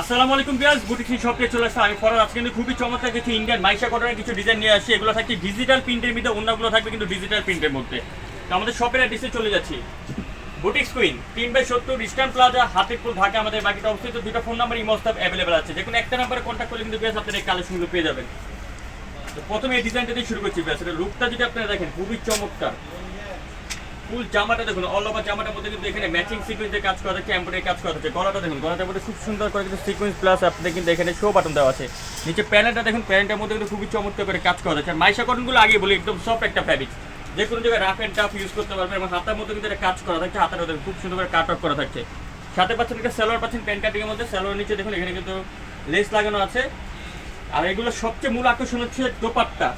আসসালামু আলাইকুম বিয়াস বুটিক শপে চলে আসছে আমি ফরাদ আজকে কিন্তু খুবই চমৎকার কিছু ইন্ডিয়ান মাইশা কটনের কিছু ডিজাইন নিয়ে আসছি। এগুলো থাকছে ডিজিটাল প্রিন্টের মধ্যে, অন্যগুলো থাকবে কিন্তু ডিজিটাল প্রিন্টের মধ্যে। তো আমাদের শপের অ্যাড্রেসে চলে যাচ্ছি। বুটিক কুইন তিন বাই সত্তর ইস্টার্ন প্লাজা হাতিরপুর ঢাকা, আমাদের বাকিটা অবস্থিত। দুটো ফোন নাম্বার ইমস্তাব অ্যাভেলেবেল আছে। যে কোনো একটা নাম্বারে কন্ট্যাক্ট করলে কিন্তু বিয়াস আপনার এই কালেকশনগুলো পেয়ে যাবেন। তো প্রথমে এই ডিজাইনটা দিয়ে শুরু করছি বিয়াস এটা লুকটা যদি আপনারা দেখেন, খুবই চমৎকার। ফুল জামাটা দেখুন অল ওভার জামাটার মধ্যে কিন্তু এখানে ম্যাচিং সিকোয়েন্সের কাজ করা থাকে এমব্রয়ডারি কাজ করা থাকে গলাটা দেখুন, গলাটার মধ্যে খুব সুন্দর করে কিন্তু সিকোয়েন্স প্লাস আপনাদের কিন্তু এখানে শো বাটন দেওয়া আছে। নিচে প্যানেলটা দেখুন প্যানেলটার মধ্যে কিন্তু খুবই চমৎকার করে কাজ করা থাকে আর মাইশা কটনগুলো আগে বলি, একদম সফট একটা ফ্যাব্রিক যে কোনো জায়গায় রাফ অ্যান্ড টাফ ইউজ করতে পারবেন এবং হাতার মধ্যে কিন্তু কাজ করা থাকছে, হাতের মধ্যে খুব সুন্দর করে কাট অফ করা থাকছে। সাথে পাচ্ছেন একটা স্যালোয়ার পাচ্ছেন প্যান্ট কাটিংয়ের মধ্যে। স্যালোয়ার নিচে দেখুন, এখানে কিন্তু লেস লাগানো আছে। আর এগুলো সবচেয়ে মূল আকর্ষণ হচ্ছে দোপাট্টা।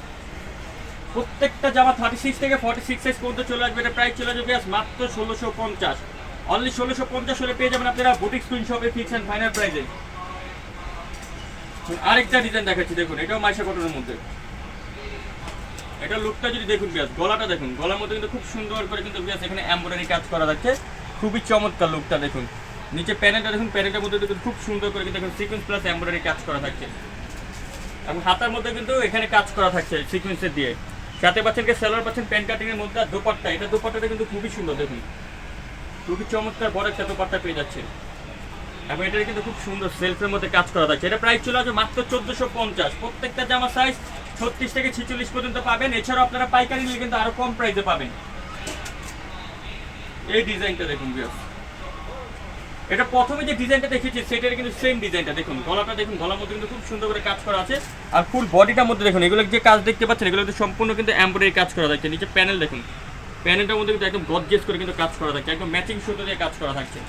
প্রত্যেকটা জামা থার্টি সিক্স থেকে ফর্টি সিক্স সাইজ পর্যন্ত চলে আসবে। এটা প্রাইস চলে যাবে মাত্র ষোলোশো পঞ্চাশ। অনলি ষোলোশো পঞ্চাশ হলে পেয়ে যাবেন আপনারা বুটিক স্ক্রিন শপে ফিক্স অ্যান্ড ফাইনাল প্রাইসে আরেকটা ডিজাইন দেখাচ্ছি, দেখুন, এটাও মাইশা কটনের মধ্যে। এটা লুকটা যদি দেখুন বিয়াস, গলাটা দেখুন, গলার মধ্যে কিন্তু খুব সুন্দর করে কিন্তু বিয়াস এখানে এমব্রয়ডারি কাজ করা যাচ্ছে খুবই চমৎকার লুকটা দেখুন। নিচে প্যানেলটা দেখুন, প্যানেলটার মধ্যে দেখুন খুব সুন্দর করে কিন্তু সিকোয়েন্স প্লাস এমব্রয়ডারি কাজ করা থাকছে। এবং হাতার মধ্যে কিন্তু এখানে কাজ করা থাকছে সিকোয়েন্সের দিয়ে। সাথে পাচ্ছেন সেলার, পাচ্ছেন প্যান্ট কাটিং এর মধ্যে দোপাট্টা। এটা দোপাট্টাটা কিন্তু খুবই সুন্দর, দেখুন। খুবই চমৎকার, বড় একটা দোপাট্টা পেয়ে যাচ্ছে। এবং এটা কিন্তু খুব সুন্দর সেলফের মধ্যে কাজ করা থাকছে। এটা প্রাইস চলে আসবে মাত্র চোদ্দোশো পঞ্চাশ। প্রত্যেকটা জামা সাইজ ছত্রিশ থেকে ছিচল্লিশ পর্যন্ত পাবেন। এছাড়াও আপনারা পাইকারি নিলে কিন্তু আরও কম প্রাইসে পাবেন। এই ডিজাইনটা দেখুন বিয়াস এটা প্রথমে যে ডিজাইনটা দেখেছি সেটার কিন্তু সেম ডিজাইনটা। দেখুন, গলাটা দেখুন, গলার মধ্যে কিন্তু খুব সুন্দর করে কাজ করা আছে। আর ফুল বডিটার মধ্যে দেখুন, এগুলো যে কাজ দেখতে পাচ্ছেন, এগুলো কিন্তু সম্পূর্ণ কিন্তু এমব্রয়ডারি কাজ করা থাকছে। নিচে প্যানেল দেখুন। প্যানেলটার মধ্যে কিন্তু একদম গর্জিয়াস করে কিন্তু কাজ করা থাকছে, একদম ম্যাচিং সুতো দিয়ে কাজ করা থাকছে।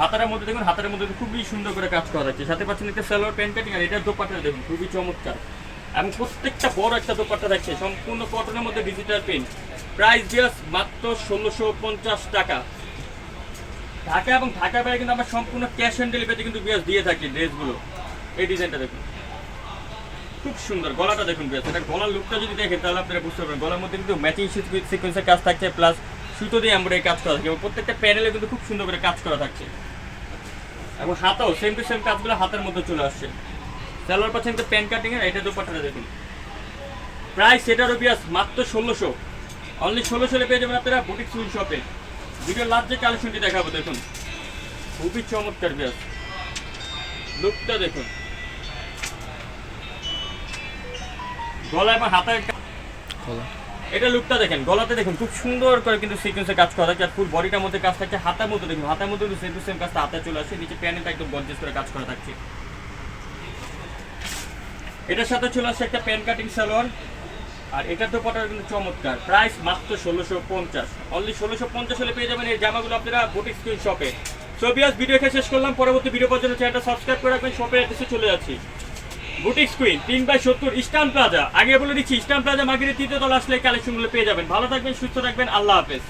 হাতারের মধ্যে দেখুন হাতারের মধ্যে খুবই সুন্দর করে কাজ করা থাকছে। সাথে পাচ্ছেন একটা সালোয়ার প্যান্ট কাটিং আর এটার দোপাটা দেখুন, খুবই চমৎকার। এবং প্রত্যেকটা বড় একটা দোপাট্টা থাকছে, সম্পূর্ণ কটনের মধ্যে ডিজিটাল প্রিন্ট প্রাইস দিয়াস মাত্র ষোলোশো পঞ্চাশ টাকা। ঢাকা এবং ঢাকা বাইরে কিন্তু আমরা সম্পূর্ণ ক্যাশ অন ডেলিভারিতে কিন্তু বিয়াস দিয়ে থাকি ড্রেসগুলো। এই ডিজাইনটা দেখুন। খুব সুন্দর, গলাটা দেখুন বিয়াস এটা গলার লুকটা যদি দেখেন, তাহলে আপনারা বুঝতে পারবেন। গলার মধ্যে কিন্তু ম্যাচিং সিকোয়েন্সের কাজ থাকছে প্লাস সুতো দিয়ে এমব্রয়ডারি কাজ করা থাকে। এবং প্রত্যেকটা প্যানেলে কিন্তু খুব সুন্দর করে কাজ করা থাকছে। এবং হাতেও সেম টু সেম কাজগুলো হাতের মধ্যে চলে আসছে। সালোয়ার পাচ্ছেন কিন্তু প্যান্ট কাটিং এর এটা দোপাট্টাটা দেখুন। প্রায় সেটারও বিয়াস মাত্র ষোলোশো। অনলি ষোলোশো পেয়ে যাবেন আপনারা বুটিক সুইন শপে ভিডিও লাস্ট যে কালেকশনটি দেখাবো দেখুন। খুবই চমৎকার ব্যাস লুকটা দেখুন। গলা এবং হাতের কা- এটা লুকটা দেখেন গলাতে দেখুন খুব সুন্দর করে কিন্তু সিকোয়েন্সে কাজ করা থাকে আর ফুল বডিটার মধ্যে কাজ থাকছে হাতের মধ্যে দেখুন হাতের মধ্যে কিন্তু সেম টু সেম কাজটা হাতে চলে আসে নিচে প্যানেলটা একদম গর্জেস করে কাজ করা থাকছে। এটার সাথে চলে আসছে একটা প্যান কাটিং সালোয়ার আর এটার পটার কিন্তু চমৎকার। প্রাইস মাত্র ষোলোশো পঞ্চাশ। অনলি ষোলোশো পঞ্চাশ হলে পেয়ে যাবেন এই জামাগুলো আপনারা বুটিক স্ক্রিন শপে সো বিয়াস ভিডিও এখানে শেষ করলাম। পরবর্তী ভিডিও পর্যন্ত চ্যানেলটা সাবস্ক্রাইব করে রাখবেন। শপের অ্যাড্রেসে চলে যাচ্ছি। বুটিক স্ক্রিন তিন বাই সত্তর ইস্টার্ন প্লাজা আগে বলে দিচ্ছি ইস্টার্ন প্লাজা মার্কেটের তৃতীয় তলা আসলে কালেকশনগুলো পেয়ে যাবেন। ভালো থাকবেন, সুস্থ থাকবেন। আল্লাহ হাফেজ।